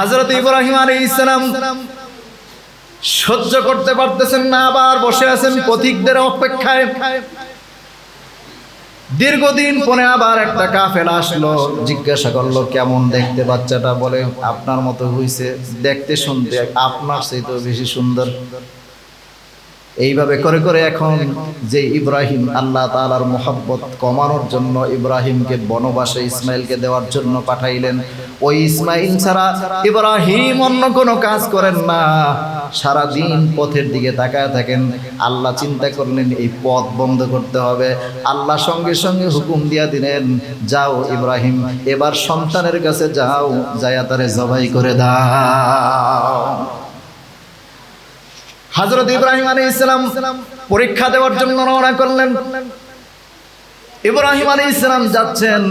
হজরত ইব্রাহিম আলী ইসলাম সহ্য করতে পারতেছেন না, আবার বসে আছেন পথিকদের অপেক্ষায়। দীর্ঘদিন পরে আবার একটা কাফেলা আসলো, জিজ্ঞাসা করল, কেমন দেখতে বাচ্চাটা? বলে, আপনার মতো হইছে, দেখতে শুনতে আপনার সেই তো বেশি সুন্দর। এইভাবে করে করে এখন যে ইব্রাহিম আল্লাহ তালার মোহাব্বত কমানোর জন্য ইব্রাহিমকে বনবাসে ইসমাইলকে দেওয়ার জন্য পাঠাইলেন ওই ইসমাইল ছাড়া ইব্রাহিম অন্য কোনো কাজ করেন না। সারা দিন পথের দিকে তাকায় থাকেন আল্লাহ চিন্তা করলেন এই পথ বন্ধ করতে হবে। আল্লাহ সঙ্গে সঙ্গে হুকুম দিয়া দিলেন যাও ইব্রাহিম এবার সন্তানের কাছে যাও যায়া তারে জবাই করে দাও। হজরত ইব্রাহিম আলী ইসলাম পরীক্ষা দেওয়ার জন্য রওনা করলেন। ইব্রাহিম আলী ইসলাম যাচ্ছেন।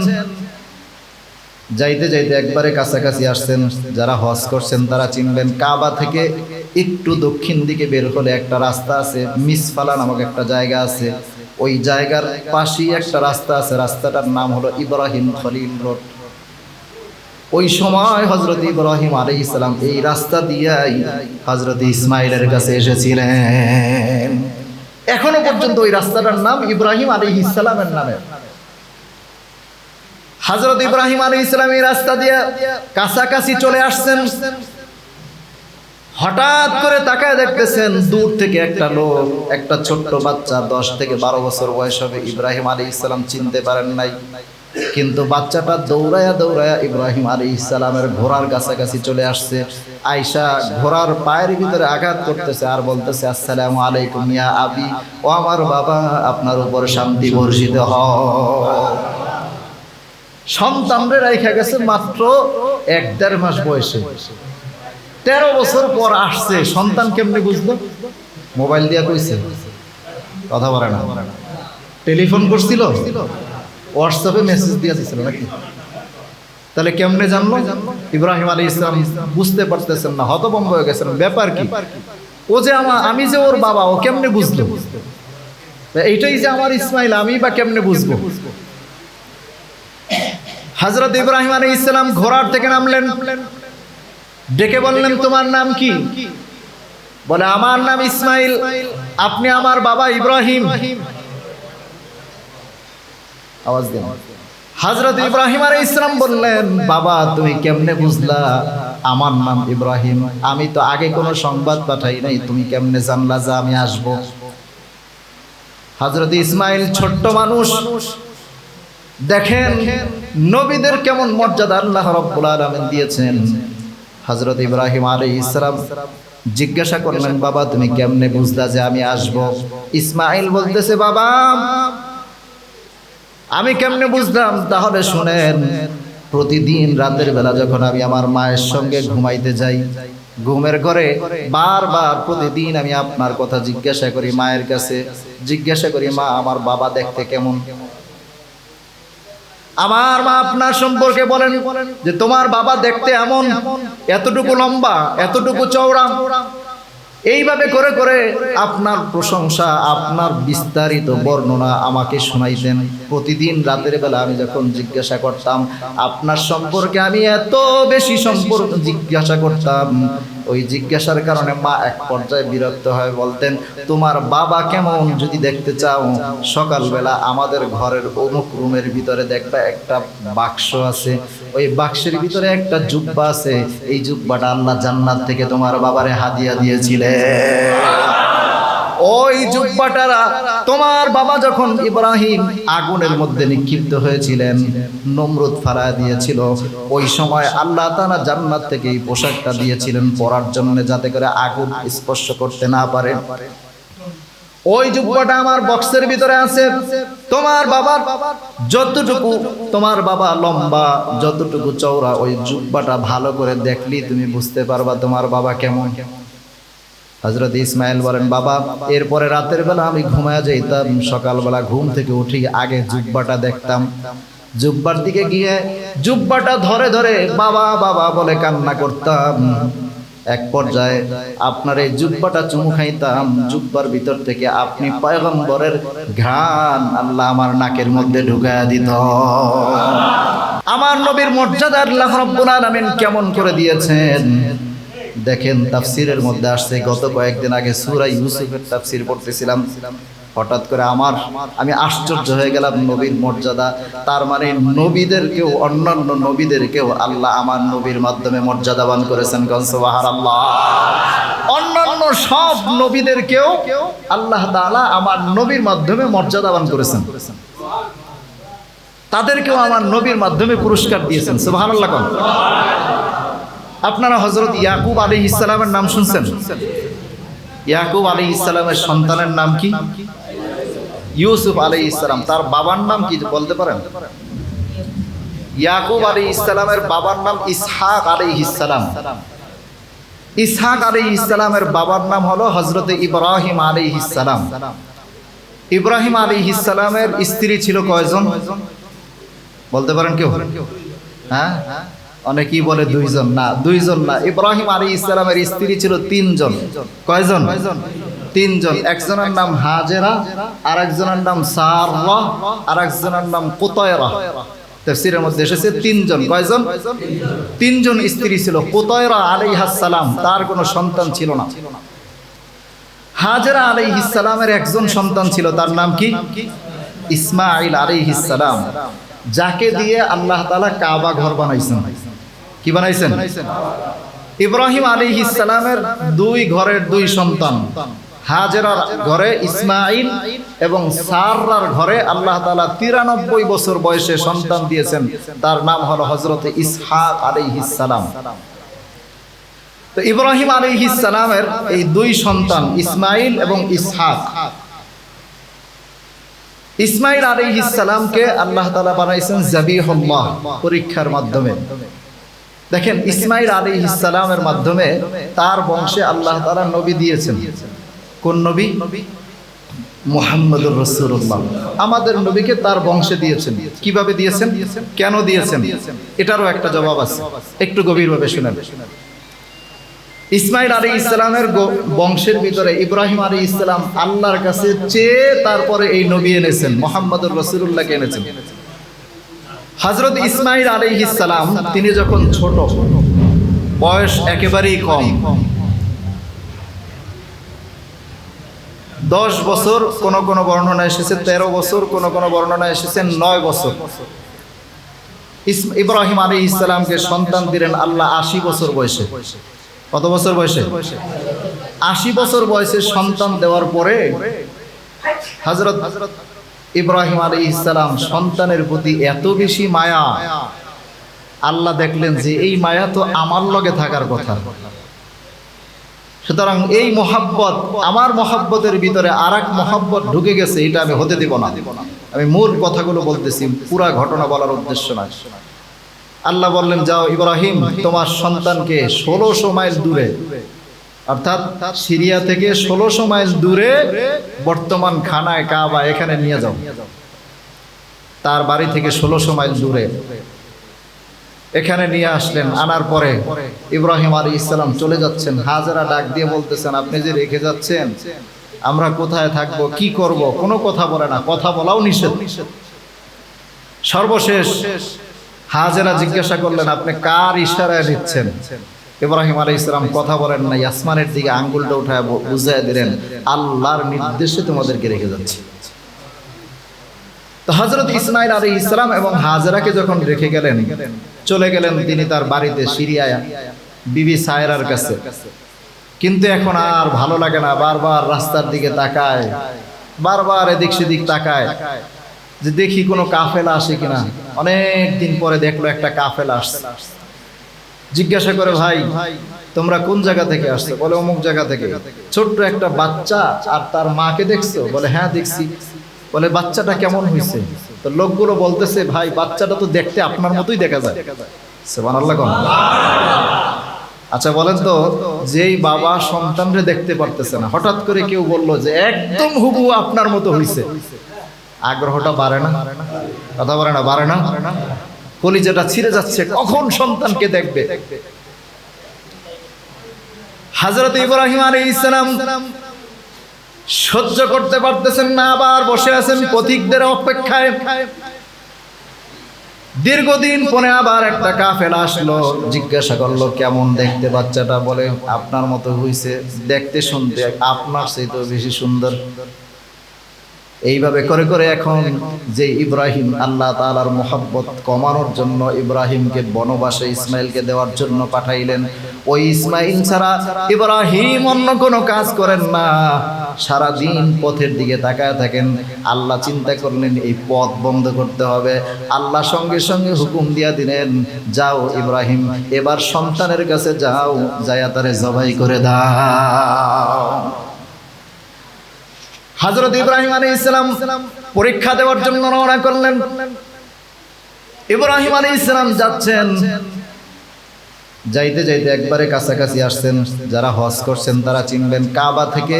যাইতে যাইতে একবারে কাছাকাছি আসছেন। যারা হজ করছেন তারা চিনবেন কাবা থেকে একটু দক্ষিণ দিকে বের হলে একটা রাস্তা আছে, মিসফালা নামক একটা জায়গা আছে। ওই জায়গার পাশেই একটা রাস্তা আছে, রাস্তাটার নাম হলো ইব্রাহিম খলিল রোড। ওই সময় হজরত ইব্রাহিম আলী ইসলাম এই রাস্তা দিয়াই হজরত ইসমাইলের কাছে এসেছিলেন। এখনও পর্যন্ত ওই রাস্তাটার নাম ইব্রাহিম আলী ইসলামের নামে। হজরত ইব্রাহিম আলী ইসলাম এই রাস্তা দিয়ে কাছাকাছি চলে আসছেন। হঠাৎ করে তাকায় দেখতেছেন দূর থেকে একটা লোক, একটা ছোট্ট বাচ্চা, দশ থেকে বারো বছর বয়স হবে। ইব্রাহিম আলী ইসলাম চিনতে পারেন নাই। কিন্তু বাচ্চাটা দৌড়ায়া দৌড়ায়া ইব্রাহিম আলী ইসলামের ঘোড়ার কাছাকাছি চলে আসছে। আয়সা ঘোড়ার পায়ের ভিতরে আঘাত করতেছে আর বলতেছে, আসসালামু আলাইকুম ইয়া আবি, ও আমার বাবা, আপনার উপর শান্তি বর্ষিত হ। সন্তানরে রেখা গেছে মাত্র এক দেড় মাস বয়সে। তেরো বছর পর আসছে। সন্তান কেমনে বুঝলো? মোবাইল দিয়া কইছে। কথা বলে না। টেলিফোন করছিল? হোয়াটসঅ্যাপে মেসেজ দিয়ে দিছিল নাকি? তাহলে কেমনে জানলো? ইব্রাহিম আলী ইসলাম বুঝতে পারতেছেন না, হতভম্ব হয়ে গেছেন। ব্যাপার কি? ও যে আমার আমি যে ওর বাবা, ও কেমনে বুঝলো? এইটাই যে আমার ইসমাইল, আমি বা কেমনে বুঝব? হজরত ইব্রাহিম আলী ইসলাম ঘোড়ার থেকে নামলেন। ডেকে বললেন, তোমার নাম কি? বলে, আমার নাম ইসমাইল, আপনি আমার বাবা ইব্রাহিম। আওয়াজ দিন। হজরত ইব্রাহিম আলী ইসলাম বললেন, বাবা, তুমি কেমনে বুঝলা? আমার নাম ইব্রাহিম। আমি তো আগে কোনো সংবাদ পাঠাই নাই। তুমি কেমনে জানলা যে আমি আসব? হজরত ইসমাইল ছোট্ট মানুষ, দেখেন নবীদের কেমন মর্যাদা আল্লাহ রব্বুল আলামিন দিয়েছেন। হজরত ইব্রাহিম আলী ইসলাম জিজ্ঞাসা করলেন, বাবা, তুমি কেমনে বুঝলা যে আমি আসব? ইসমাইল বলতেছে, বাবা আমি কেমনে বুঝলাম? তাহলে শুনেন, প্রতিদিন রাতের বেলা যখন আমি আমার মায়ের সঙ্গে ঘুমাইতে যাই, ঘুমের ঘরে বারবার প্রতিদিন আমি আপনার কথা জিজ্ঞাসা করি মায়ের কাছে, জিজ্ঞাসা করি, মা, আমার বাবা দেখতে কেমন? আমার মা আপনার সম্পর্কে বলেন যে, তোমার বাবা দেখতে এমন, এতটুকু লম্বা, এতটুকু চওড়া এইভাবে করে করে আপনার প্রশংসা, আপনার বিস্তারিত বর্ণনা আমাকে শোনাইতেন। প্রতিদিন রাতের বেলা আমি যখন জিজ্ঞাসা করতাম, আপনার সম্পর্কে আমি এত বেশি সম্পর্ক জিজ্ঞাসা করতাম। ওই জিজ্ঞাসার কারণে মা এক পর্যায়ে বিরক্ত হয়ে, বলতেন, তোমার বাবা কেমন যদি দেখতে চাও? সকালবেলা আমাদের ঘরের অমুক রুমের ভিতরে দেখবা একটা বাক্স আছে। ওই বাক্সের ভিতরে একটা জুব্বা আছে। এই জুব্বাটা আল্লাহ জান্নার থেকে তোমার বাবারে হাদিয়া দিয়েছিলেন। ওই জুব্বাটারা তোমার বাবা যখন ইব্রাহিম আগুনের মধ্যে নিক্ষিপ্ত হয়েছিলেন, নমরুদ ফারা দিয়েছিল। ওই সময় আল্লাহ তাআলা জান্নাত থেকে এই পোশাকটা দিয়েছিলেন পরার জন্য যাতে করে আগুন স্পর্শ করতে না পারে। ওই জুব্বাটা আমার বক্সের ভিতরে আছে। তোমার বাবার যতটুকু তোমার বাবা লম্বা, যতটুকু চওড়া, ওই জুব্বাটা ভালো করে দেখলি তুমি বুঝতে পারবা তোমার বাবা কেমন। হজরত ইসমাইল বলেন, বাবা, এরপরে রাতের বেলা আমি ঘুমায় যেতাম সকালবেলা ঘুম থেকে উঠি, আগে জুব্বাটা দেখতাম। জুব্বার দিকে গিয়ে জুব্বাটা ধরে ধরে বাবা বাবা বলে কান্না করতাম। এক পর্যায়ে আপনার এই জুব্বাটা চুমু খাইতাম। জুব্বার ভিতর থেকে আপনি পয়গম্বরের ঘ্রাণ আল্লাহ আমার নাকের মধ্যে ঢুকায়া দিত। আমার নবীর মর্যাদা আল্লাহ রাব্বুল আলামিন কেমন করে দিয়েছেন? দেখেন তাফসিরের মধ্যে আসছে, গত কয়েকদিন আগে সূরা ইউসুফের তাফসির পড়তেছিলাম। হঠাৎ করে আমার, আমি আশ্চর্য হয়ে গেলাম নবীর মর্যাদা। তার মানে নবীদেরকেও, অন্যান্য নবীদেরকেও আল্লাহ আমার নবীর মাধ্যমে মর্যাদাবান করেছেন গনসবাহার আল্লাহ অন্যান্য সব নবীদেরকেও আল্লাহ তাআলা আমার নবীর মাধ্যমে মর্যাদাবান করেছেন। তাদেরকেও আমার নবীর মাধ্যমে পুরস্কার দিয়েছেন, সুবহানাল্লাহ কোন? আপনারা হজরত ইয়াকুব আলী ইসলামের নাম শুনছেন? ইয়াকুব আলী ইসলামের সন্তানের নাম কি? ইউসুফ আলী ইসলাম তার বাবার নাম কি বলতে পারেন? ইয়াকুব আলী ইসলামের বাবার নাম ইসহাক আলী ইসলাম ইসহাক আলী ইসলামের বাবার নাম হলো হজরত ইব্রাহিম আলী ইসলাম ইব্রাহিম আলী ইসলামের স্ত্রী ছিল কয়জন? বলতে পারেন কেউ? হ্যাঁ? অনেকেই বলে দুইজন না দুইজন না। ইব্রাহিম আলী ইসলামের স্ত্রী ছিল তিনজন। কয়জন? তিনজন। একজনের নাম হাজেরা আর একজনের নাম আর একজনের নাম কোতয়রা। তার কোনো সন্তান ছিল না। একজন সন্তান ছিল, তার নাম কি? ইসমাইল যাকে দিয়ে আল্লাহ তাআলা কাবা ঘর বানাইছেন। কি বানাইছেন? ইব্রাহিম আলাইহিস সালামের দুই ঘরের দুই সন্তান। হাজেরার ঘরে ইসমাইল এবং সাররার ঘরে আল্লাহ তাআলা তিরানব্বই বছর বয়সে সন্তান দিয়েছেন। তার নাম হলো হজরত ইসহাক আলাইহিস সালাম। তো ইব্রাহিম আলাইহিস সালামের এই দুই সন্তান ইসমাইল এবং ইসহাক। ইসমাইল আলাইহিস সালামকে আল্লাহ তাআলা বানাইছেন জাবিহুল্লাহ, পরীক্ষার মাধ্যমে। দেখেন ইসমাইল আলাইহিস সালামের মাধ্যমে তার বংশে আল্লাহ তাআলা নবী দিয়েছেন। কোন নবী? মোহাম্মদুর রাসূলুল্লাহ। আমাদের নবীকে তার বংশে দিয়েছেন। কীভাবে দিয়েছেন? কেন দিয়েছেন? এটারও একটা জবাব আছে। একটু গভীরভাবে শুনেন। ইসমাইল আলী ইসলামের বংশের ভিতরে ইব্রাহিম আলী ইসলাম আল্লাহর কাছে চেয়ে তারপরে এই নবী এনেছেন মোহাম্মদুর রসুল্লাহকে এনেছেন। হজরত ইসমাইল আলী ইসলাম তিনি যখন ছোট, বয়স একেবারেই কম, দশ বছর কোন কোন বর্ণনা এসেছে, তেরো বছর কোন কোন বর্ণনা এসেছে, নয় বছর। ইব্রাহিম আলী ইসলামকে সন্তান দিলেন আল্লাহ আশি বছর বয়সে। কত বছর বয়সে? আশি বছর বয়সে সন্তান দেওয়ার পরে হজরত ইব্রাহিম আলী ইসলাম সন্তানের প্রতি এত বেশি মায়া। আল্লাহ দেখলেন যে এই মায়া তো আমার লগে থাকার কথা। সুতরাং এই মহাব্বত আমার মহাব্বতের ভিতরে আর এক মহাব্বত ঢুকে গেছে, এটা আমি হতে দিব না। আমি মূল কথাগুলো বলতেছি, পুরা ঘটনা বলার উদ্দেশ্য নয় আল্লাহ বললেন, যাও ইব্রাহিম, তোমার সন্তানকে ষোলোশো মাইল দূরে অর্থাৎ সিরিয়া থেকে ষোলোশো মাইল দূরে বর্তমান খানায় কাবা এখানে নিয়ে যাও। তার বাড়ি থেকে ষোলোশো মাইল দূরে। এখানে নিয়ে আসলেন, আনার পরে ইব্রাহিম আলী ইসলাম চলে যাচ্ছেন, হাজারা ডাক দিয়ে বলতেছেন, আপনি যে রেখে যাচ্ছেন, আমরা কোথায় থাকব, কি করব? কোনো কথা বলে না, কথা বলাও নিষেধ। সর্বশেষ হাজেরা জিজ্ঞাসা করলেন, আপনি কার ইশারায় নিচ্ছেন ইব্রাহিম আলী ইসলাম কথা বলেন না, আসমানের দিকে আঙ্গুলটা উঠায় ব- বুঝায় দিলেন, আল্লাহর নির্দেশে তোমাদেরকে রেখে যাচ্ছে। হজরত ইসমাইল আলী ইসলাম এবং হাজরাকে যখন রেখে গেলেন, চলে গেলেন তিনি তার বাড়িতে সিরিয়ায়, বিবি সায়রার কাছে। কিন্তু এখন আর ভালো লাগে না, বারবার রাস্তার দিকে তাকায়, বারবার এদিক সেদিক তাকায়, যে দেখি কোনো কাফেলা আসে কিনা। অনেক দিন পরে দেখল একটা কাফেলা আসছে। জিজ্ঞাসা করে, ভাই, তোমরা কোন জায়গা থেকে আসছো? বলে, অমুক জায়গা থেকে। ছোট্ট একটা বাচ্চা আর তার মাকে দেখছ? বলে হ্যাঁ দেখছি। বলে, বাচ্চাটা কেমন হয়েছে তো লোকগুলো বলতেছে, ভাই, বাচ্চাটা তো দেখতে আপনার মতোই দেখা যায়। সুবহানাল্লাহ কোন। আচ্ছা বলেন তো, যেই বাবা সন্তানরে দেখতে পারতেছে না, হঠাৎ করে কেউ বলল যে, একদম হুবু আপনার মতো হইছে। আগ্রহটা বাড়ে না? কথা বলে না, বাড়ে না? কলিজাটা ছিঁড়ে যাচ্ছে, কখন সন্তানকে দেখবে? হাজরত ইব্রাহিম আলী ইসলাম সহ্য করতে পারতেছেন না, আবার বসে আছেন পথিকদের অপেক্ষায়। দীর্ঘদিন পরে আবার একটা কাফেলা আসলো, জিজ্ঞাসা করল, কেমন দেখতে বাচ্চাটা? বলে, আপনার মতো হইছে, দেখতে শুনতে আপনার সেই তো বেশি সুন্দর। এইভাবে করে করে এখন যে ইব্রাহিম আল্লাহ তালার মোহাব্বত কমানোর জন্য ইব্রাহিমকে বনবাসে ইসমাইলকে দেওয়ার জন্য পাঠাইলেন, ওই ইসমাইল ছাড়া ইব্রাহিম অন্য কোনো কাজ করেন না। সারা দিন পথের দিকে তাকায় থাকেন, আল্লাহ চিন্তা করলেন এই পথ বন্ধ করতে হবে। আল্লাহ সঙ্গে সঙ্গে হুকুম দিয়া দিলেন, যাও ইব্রাহিম, এবার সন্তানের কাছে যাও, যায়া তারে জবাই করে দাও। হজরত ইব্রাহিম আলী ইসলাম পরীক্ষা দেওয়ার জন্য রওনা করলেন। ইব্রাহিম আলী ইসলাম যাচ্ছেন। যাইতে যাইতে একবারে কাছাকাছি আসছেন। যারা হজ করছেন তারা চিনবেন কাবা থেকে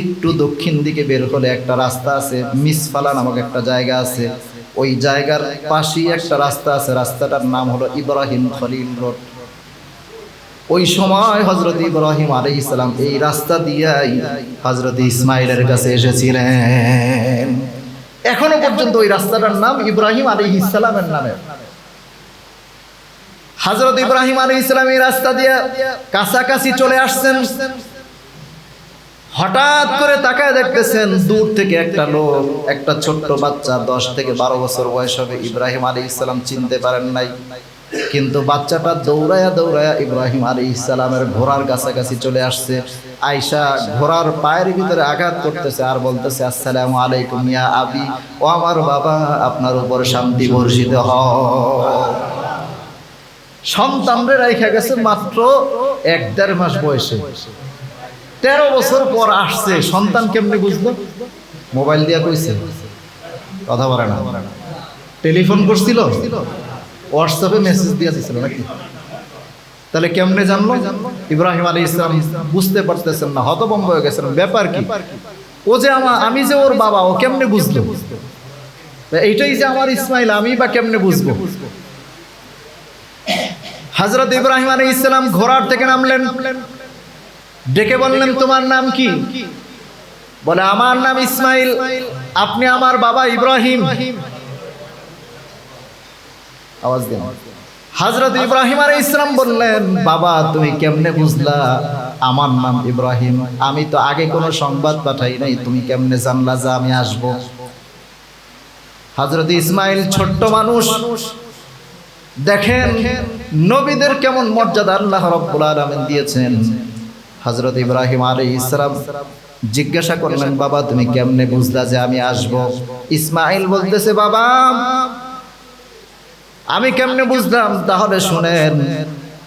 একটু দক্ষিণ দিকে বের হলে একটা রাস্তা আছে, মিসফালা নামক একটা জায়গা আছে। ওই জায়গার পাশেই একটা রাস্তা আছে, রাস্তাটার নাম হলো ইব্রাহিম খলিল রোড। ওই সময় হজরত ইব্রাহিম আলী ইসলাম এই রাস্তা দিয়াই হজরত ইসমাইলের কাছে এসেছিলেন। এখনও পর্যন্ত ওই রাস্তাটার নাম ইব্রাহিম আলী ইসলামের নামে হজরত ইব্রাহিম আলী ইসলাম এই রাস্তা দিয়ে কাছাকাছি চলে আসছেন। হঠাৎ করে তাকায় দেখতেছেন দূর থেকে একটা লোক, একটা ছোট্ট বাচ্চা, দশ থেকে বারো বছর বয়স হবে। ইব্রাহিম আলী ইসলাম চিনতে পারেন নাই। কিন্তু বাচ্চাটা দৌড়ায়া দৌড়ায়া ইব্রাহিম আলী ইসলামের ঘোড়ার কাছাকাছি চলে আসছে। আয়সা ঘোড়ার পায়ের ভিতরে আঘাত করতেছে আর বলতেছে, আসসালামু আলাইকুম ইয়া আবি ও আমার বাবা, আপনার উপর শান্তি বর্ষিত হ। সন্তানরে গেছে মাত্র এক দেড় মাস বয়সে। তেরো বছর পর আসছে। সন্তান কেমনে বুঝলো? মোবাইল দিয়া কইছে। কথা বলে না। টেলিফোন করছিল? হোয়াটসঅ্যাপে মেসেজ দিয়ে দিছিল নাকি? তাহলে কেমনে জানলো? ইব্রাহিম আলী ইসলাম বুঝতে পারতেছেন না, হতভম্ব হয়ে গেছেন। ব্যাপার কি? ও যে আমার আমি যে ওর বাবা, ও কেমনে বুঝলো? এইটাই যে আমার ইসমাইল, আমি বা কেমনে বুঝব? হজরত ইব্রাহিম আলী ইসলাম ঘোড়ার থেকে নামলেন। ডেকে বললেন, তোমার নাম কি? বলে, আমার নাম ইসমাইল, আপনি আমার বাবা ইব্রাহিম। আওয়াজ দেন। হজরত ইব্রাহিম আলী ইসলাম বললেন, বাবা, তুমি কেমনে বুঝলা? আমার নাম ইব্রাহিম। আমি তো আগে কোনো সংবাদ পাঠাই নাই। তুমি কেমনে জানলা যে আমি আসব? হজরত ইসমাইল ছোট্ট মানুষ। দেখেন, নবীদের কেমন মর্যাদা আল্লাহ রব্বুল আলামিন দিয়েছেন। হজরত ইব্রাহিম আলী ইসলাম জিজ্ঞাসা করলেন, বাবা, তুমি কেমনে বুঝলা যে আমি আসব? ইসমাইল বলতেছে, বাবা আমি কেমনে বুঝলাম? তাহলে শুনেন,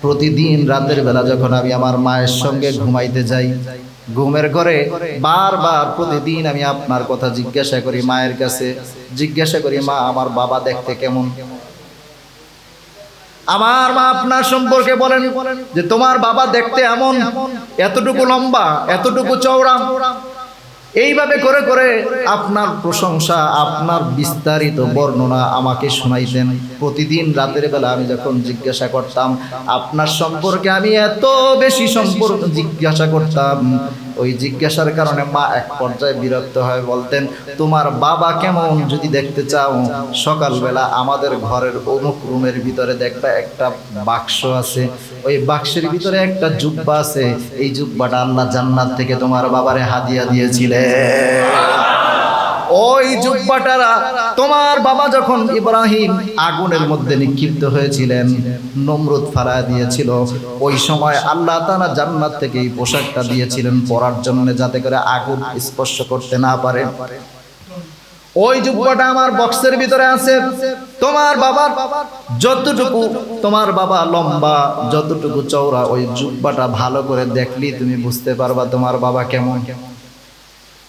প্রতিদিন রাতের বেলা যখন আমি আমার মায়ের সঙ্গে ঘুমাইতে যাই, ঘুমের ঘরে বারবার প্রতিদিন আমি আপনার কথা জিজ্ঞাসা করি মায়ের কাছে, জিজ্ঞাসা করি, মা, আমার বাবা দেখতে কেমন? আমার মা আপনার সম্পর্কে বলেন যে, তোমার বাবা দেখতে এমন, এতটুকু লম্বা, এতটুকু চওড়া এইভাবে করে করে আপনার প্রশংসা, আপনার বিস্তারিত বর্ণনা আমাকে শোনাইতেন। প্রতিদিন রাতের বেলা আমি যখন জিজ্ঞাসা করতাম, আপনার সম্পর্কে আমি এত বেশি সম্পর্ক জিজ্ঞাসা করতাম। ওই জিজ্ঞাসার কারণে মা এক পর্যায়ে বিরক্ত হয়ে বলতেন, তোমার বাবা কেমন যদি দেখতে চাও? সকালবেলা আমাদের ঘরের অমুক রুমের ভিতরে দেখবা একটা বাক্স আছে। ওই বাক্সের ভিতরে একটা জুব্বা আছে। এই জুব্বাটা আল্লাহ জান্নাত থেকে তোমার বাবারে হাদিয়া দিয়েছিলেন। ওই জুব্বাটারা তোমার বাবা যখন ইব্রাহিম আগুনের মধ্যে নিক্ষিপ্ত হয়েছিলেন, নমরুদ ফালা দিয়েছিল। ওই সময় আল্লাহ তাআলা জান্নাত থেকে এই পোশাকটা দিয়েছিলেন পরার জন্য যাতে করে আগুন স্পর্শ করতে না পারে। ওই জুব্বাটা আমার বক্সের ভিতরে আছে। তোমার বাবার যতটুকু তোমার বাবা লম্বা, যতটুকু চওড়া, ওই জুব্বাটা ভালো করে দেখলি তুমি বুঝতে পারবা তোমার বাবা কেমন কেমন।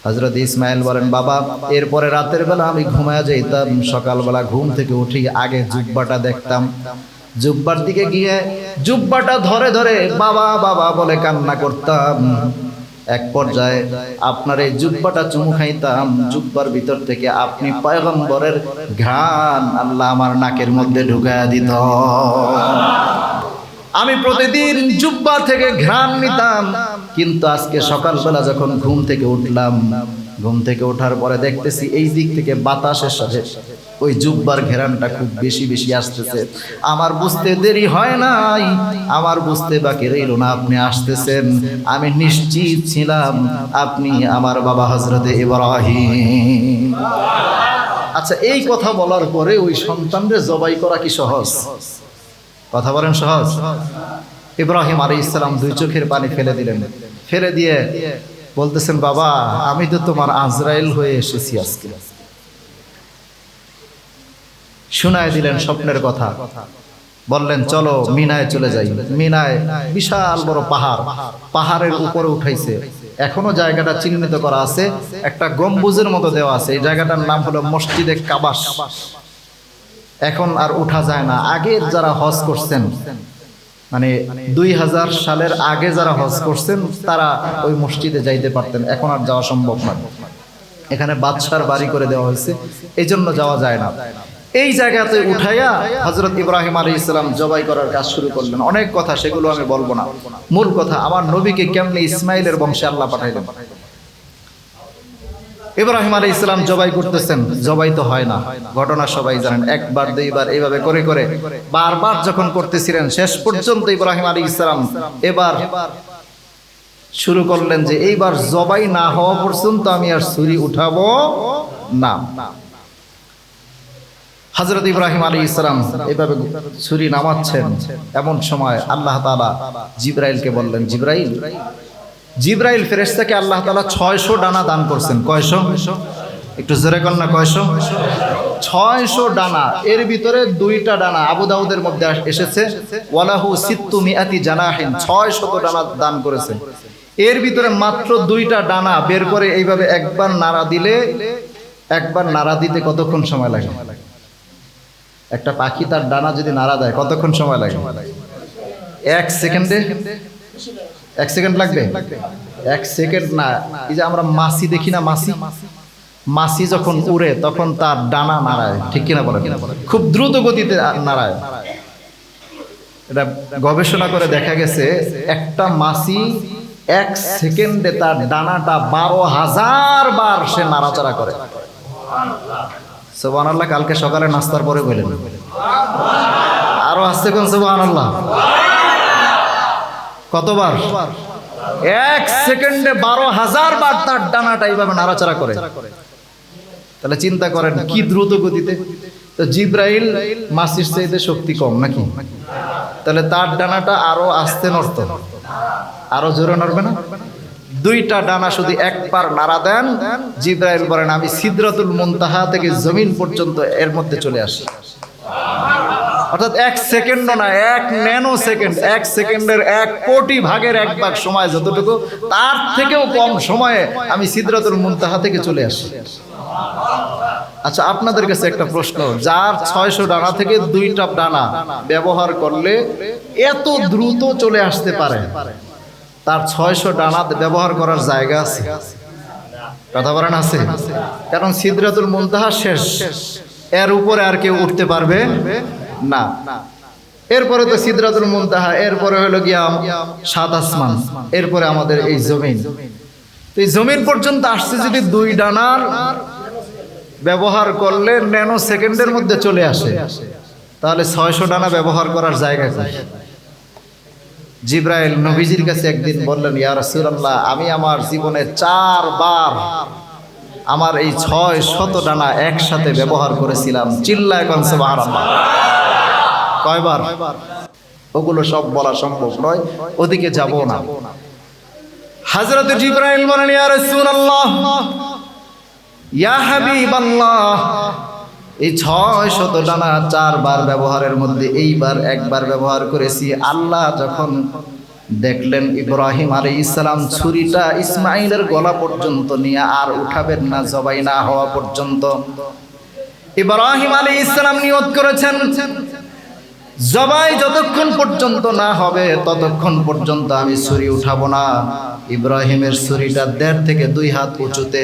হজরত ইসমাইল বলেন, বাবা, এরপরে রাতের বেলা আমি ঘুমায় যাইতাম। সকালবেলা ঘুম থেকে উঠি আগে জুব্বাটা দেখতাম। জুব্বার দিকে গিয়ে জুব্বাটা ধরে ধরে বাবা বাবা বলে কান্না করতাম। এক পর্যায়ে আপনার এই জুব্বাটা চুমু খাইতাম। জুব্বার ভিতর থেকে আপনি পয়গম্বরের ঘ্রাণ আল্লাহ আমার নাকের মধ্যে ঢুকায়া দিত। আমি প্রতিদিন জুব্বা থেকে ঘ্রাণ নিতাম। কিন্তু আজকে সকালবেলা যখন ঘুম থেকে উঠলাম ঘুম থেকে ওঠার পরে দেখতেছি এই দিক থেকে বাতাসের সাথে ওই জুব্বার ঘেরানটা খুব বেশি বেশি আসতেছে। আমার বুঝতে দেরি হয় নাই আমার বুঝতে বাকি রইল না আপনি আসতেছেন আমি নিশ্চিত ছিলাম আপনি আমার বাবা হজরতে ইব্রাহিম। আচ্ছা এই কথা বলার পরে ওই সন্তানদের জবাই করা কি সহজ? কথা বলেন সহজ? ইব্রাহিম আলী ইসলাম দুই চোখের পানি ফেলে দিলেন। ফেলে দিয়ে বলতেছেন, বাবা, আমি তো তোমার আজরাইল হয়ে এসেছি আজকে। শুনায় দিলেন স্বপ্নের কথা। বললেন, চলো মিনায় চলে যাই। মিনায় বিশাল বড় পাহাড়। পাহাড়ের উপরে উঠাইছে। এখনও জায়গাটা চিহ্নিত করা আছে। একটা গম্বুজের মতো দেওয়া আছে। এই জায়গাটার নাম হলো মসজিদে কাবাস। এখন আর উঠা যায় না। আগের যারা হজ করছেন মানে দুই হাজার সালের আগে যারা হজ করছেন, তারা ওই মসজিদে যাইতে পারতেন। এখন আর যাওয়া সম্ভব নয়। এখানে বাদশার বাড়ি করে দেওয়া হয়েছে। এই জন্য যাওয়া যায় না। এই জায়গাতে উঠাইয়া হজরত ইব্রাহিম আলী ইসলাম জবাই করার কাজ শুরু করলেন। অনেক কথা, সেগুলো আমি বলব না। মূল কথা, আমার নবীকে কেমনি ইসমাইলের বংশে আল্লাহ পাঠাইলেন? ইব্রাহিম আলী ইসলাম জবাই করতেছেন। জবাই তো হয় না। ঘটনা সবাই জানেন। একবার, দুইবার এইভাবে করে করে। বারবার যখন করতেছিলেন, শেষ পর্যন্ত ইব্রাহিম আলী ইসলাম এবার শুরু করলেন যে, এইবার জবাই না হওয়া পর্যন্ত আমি আর ছুরি উঠাবো না। হজরত ইব্রাহিম আলী ইসলাম এইভাবে ছুরি নামাচ্ছেন। এমন সময় আল্লাহ তালা জিব্রাইলকে বললেন, জিব্রাইল জিব্রাইল ফেরেশতাকে আল্লাহ তালা ছয়শো ডানা দান করছেন। কয়শো? একটু জোরে কর না, কয়শো? ছয়শো ডানা। এর ভিতরে দুইটা ডানা আবু দাউদের মধ্যে এসেছে। ওয়ালাহু সিত্তু মিয়াতি জানাহিন ছয় শত ডানা দান করেছে। এর ভিতরে মাত্র দুইটা ডানা বের করে এইভাবে একবার নাড়া দিলে, একবার নাড়া দিতে কতক্ষণ সময় লাগে? একটা পাখি তার ডানা যদি নাড়া দেয়, কতক্ষণ সময় লাগে? এক সেকেন্ডে? এক সেকেন্ড লাগবে? এক সেকেন্ড না। এই যে আমরা মাসি দেখি না মাসি? মাসি যখন উড়ে, তখন তার ডানা নাড়ায়। ঠিক কিনা বলেন? খুব দ্রুত গতিতে নাড়ায়। এটা গবেষণা করে দেখা গেছে, একটা মাসি এক সেকেন্ডে তার ডানাটা বারো হাজার বার সে নাড়াচাড়া করে। সোবান আল্লাহ কালকে সকালে নাস্তার পরে বললেন। আরও আসতে কোন সোবান আল্লাহ কতবার? এক সেকেন্ডে বারো হাজার বার তার ডানাটা এইভাবে নাড়াচাড়া করে। তাহলে চিন্তা করেন, কি দ্রুত গতিতে? তো জিব্রাইল মাসির চাইতে শক্তি কম নাকি? তাহলে তার ডানাটা আরও আস্তে নড়ত। আরও জোরে নড়বে না? দুইটা ডানা শুধু একবার নাড়া দেন, জিব্রাইল বলেন, আমি সিদ্রাতুল মুনতাহা থেকে জমিন পর্যন্ত এর মধ্যে চলে আসি। অর্থাৎ এক সেকেন্ডও না, এক ন্যানো সেকেন্ড এক সেকেন্ডের এক কোটি ভাগের এক ভাগ সময় যতটুকু, তার থেকেও কম সময়ে আমি সিদ্রাতুল মুনতাহা থেকে চলে আসি। আচ্ছা আপনাদের কাছে একটা প্রশ্ন, যার ছয়শো ডানা থেকে দুইটা ডানা ব্যবহার করলে এত দ্রুত চলে আসতে পারে, তার ছয়শো ডানা ব্যবহার করার জায়গা আছে? কথা বলেন, আছে? কারণ সিদ্রাতুল মুনতাহা শেষ। এর উপরে আর কেউ উঠতে পারবে না। এরপরে তো সিদ্রাতুল মুনতাহা, এরপরে হলো গিয়া সাত আসমান, এরপরে আমাদের এই জমিন। এই জমিন পর্যন্ত আসছে যদি দুই ডানার ব্যবহার করলে ন্যানো সেকেন্ডের মধ্যে চলে আসে। তাহলে ছয়শো ডানা ব্যবহার করার জায়গা কি জিব্রাইল নবীজির কাছে একদিন বললেন, ইয়া রাসূলুল্লাহ, আমি আমার জীবনে চারবার আমার এই ছয় শত ডানা একসাথে ব্যবহার করেছিলাম। চিল্লা এখন কয়বার? ওগুলো সব বলা সম্ভব নয়, ওদিকে যাব না। হযরত জিব্রাইল বলেন, ইয়া রাসূলুল্লাহ, ইয়া হাবিবাল্লাহ। এই ছয় শত ডানা চারবার ব্যবহারের মধ্যে এইবার একবার ব্যবহার করেছি। আল্লাহ যখন দেখলেন ইব্রাহিম আলী ইসলাম ছুরিটা ইসমাইলের গলা পর্যন্ত নিয়ে আর উঠাবেন না জবাই না হওয়া পর্যন্ত। ইব্রাহিম আলী ইসলাম নিয়ত করেছেন জবাই যতক্ষণ পর্যন্ত না হবে ততক্ষণ পর্যন্ত আমি ছুরি উঠাবো না। ইব্রাহিমের ছুরিটা দেড় থেকে দুই হাত উঁচুতে।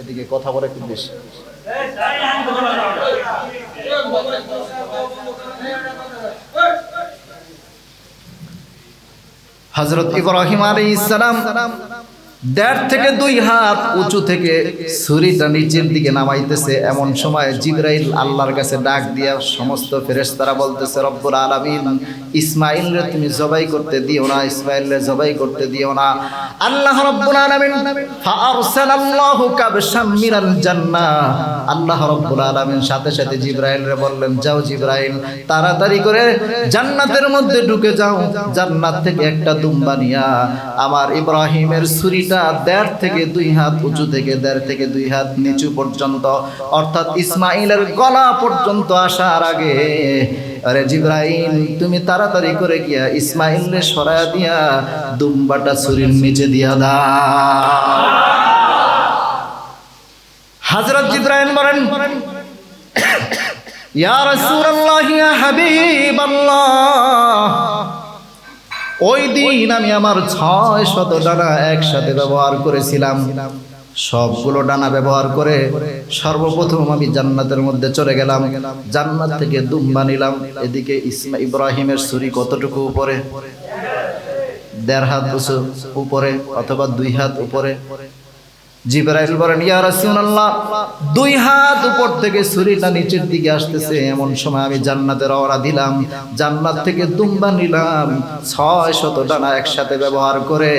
এদিকে কথা বলে খুব বেশি। হজরত ইব্রাহিম আলী ইসলাম দেড় থেকে দুই হাত উঁচু থেকে ছুরিটা নিচের দিকে নামাইতেছে। এমন সময় জিব্রাইল আল্লাহর কাছে ডাক দিয়া সমস্ত ফেরেশতারা বলতেছে, রব্বুল আলামিন, ইসমাইল রে তুমি জবাই করতে দিও না, ইসমাইল রে জবাই করতে দিও না। আল্লাহ রব্বুল আলামিন, ফাআরসালাল্লাহু কাবশাম মিনাল জান্নাহ। আল্লাহ রব্বুল আলামিন সাথে সাথে জিব্রাইল রে বললেন, যাও জিব্রাইল, তাড়াতাড়ি করে জান্নাতের মধ্যে ঢুকে যাও। জান্নাত থেকে একটা দুম্বা নিয়া, আমার ইব্রাহিমের ছুরিটা দেড় থেকে দুই হাত উঁচু থেকে দেড় থেকে দুই হাত নিচু পর্যন্ত। অর্থাৎ ইসমাইলের গলা পর্যন্ত আসার আগে, আরে জিব্রাইল, তুমি তাড়াতাড়ি করে গিয়া ইসমাইলরে সরায়া দিয়া দুম্বাটা ছুরির নিচে দিয়া দাও। হযরত জিব্রাইল বলেন, ইয়া রাসূলুল্লাহ, ইয়া হাবিবাল্লাহ ওই দিন আমি আমার ছয় শত ডানা একসাথে ব্যবহার করেছিলাম। সবগুলো ডানা ব্যবহার করে সর্বপ্রথম আমি জান্নাতের মধ্যে চলে গেলাম। জান্নাত থেকে দুম্বা নিলাম। এদিকে ইসমা ইব্রাহিমের ছুরি কতটুকু উপরে? দেড় হাত উপরে অথবা দুই হাত উপরে? জিবরাইল বলেন, ইয়া রাসূলুল্লাহ, দুই হাত উপর থেকে ছুরিটা নিচের দিকে আসতেছে। এমন সময় আমি জান্নাতে রওনা দিলাম। জান্নাত থেকে দুম্বা নিলাম। ছয় শত একসাথে ব্যবহার করে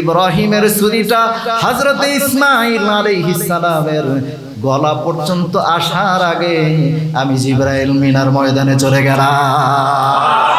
ইব্রাহিমের ছুরিটা হযরতে ইসমাঈল আলাইহিস সালামের গলা পর্যন্ত আসার আগে আমি জিবরাইল মিনার ময়দানে চলে গেলাম।